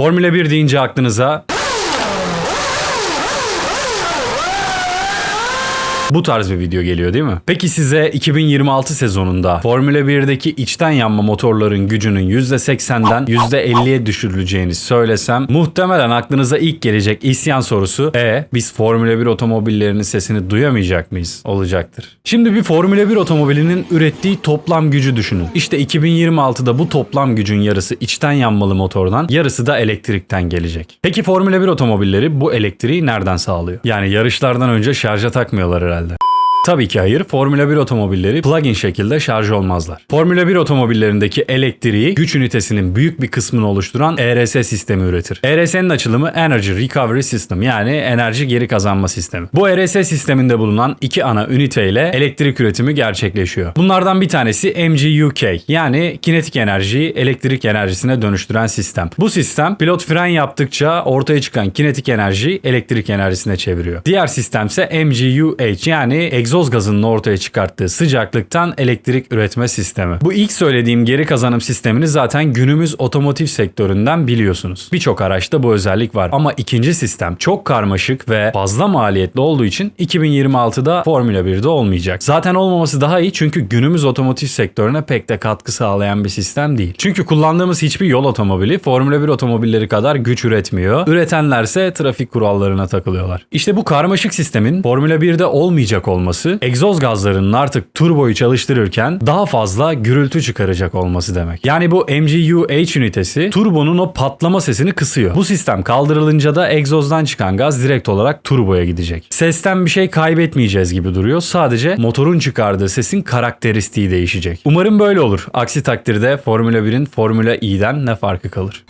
Formula 1 deyince aklınıza Bu tarz bir video geliyor değil mi? Peki size 2026 sezonunda Formula 1'deki içten yanma motorların gücünün %80'den %50'ye düşürüleceğini söylesem muhtemelen aklınıza ilk gelecek isyan sorusu e biz Formula 1 otomobillerinin sesini duyamayacak mıyız? Olacaktır. Şimdi bir Formula 1 otomobilinin ürettiği toplam gücü düşünün. İşte 2026'da bu toplam gücün yarısı içten yanmalı motordan, yarısı da elektrikten gelecek. Peki Formula 1 otomobilleri bu elektriği nereden sağlıyor? Yani yarışlardan önce şarja takmıyorlar herhalde. Tabii ki hayır. Formula 1 otomobilleri plug-in şekilde şarj olmazlar. Formula 1 otomobillerindeki elektriği güç ünitesinin büyük bir kısmını oluşturan ERS sistemi üretir. ERS'nin açılımı Energy Recovery System yani enerji geri kazanma sistemi. Bu ERS sisteminde bulunan iki ana ünite ile elektrik üretimi gerçekleşiyor. Bunlardan bir tanesi MGUK yani kinetik enerjiyi elektrik enerjisine dönüştüren sistem. Bu sistem pilot fren yaptıkça ortaya çıkan kinetik enerjiyi elektrik enerjisine çeviriyor. Diğer sistemse MGUH yani egzoz gazının ortaya çıkarttığı sıcaklıktan elektrik üretme sistemi. Bu ilk söylediğim geri kazanım sistemini zaten günümüz otomotiv sektöründen biliyorsunuz. Birçok araçta bu özellik var ama ikinci sistem çok karmaşık ve fazla maliyetli olduğu için 2026'da Formula 1'de olmayacak. Zaten olmaması daha iyi çünkü günümüz otomotiv sektörüne pek de katkı sağlayan bir sistem değil. Çünkü kullandığımız hiçbir yol otomobili Formula 1 otomobilleri kadar güç üretmiyor. Üretenlerse trafik kurallarına takılıyorlar. İşte bu karmaşık sistemin Formula 1'de olmayacak olması egzoz gazlarının artık turboyu çalıştırırken daha fazla gürültü çıkaracak olması demek. Yani bu MGU-H ünitesi turbonun o patlama sesini kısıyor. Bu sistem kaldırılınca da egzozdan çıkan gaz direkt olarak turboya gidecek. Sesten bir şey kaybetmeyeceğiz gibi duruyor. Sadece motorun çıkardığı sesin karakteristiği değişecek. Umarım böyle olur. Aksi takdirde Formula 1'in Formula E'den ne farkı kalır?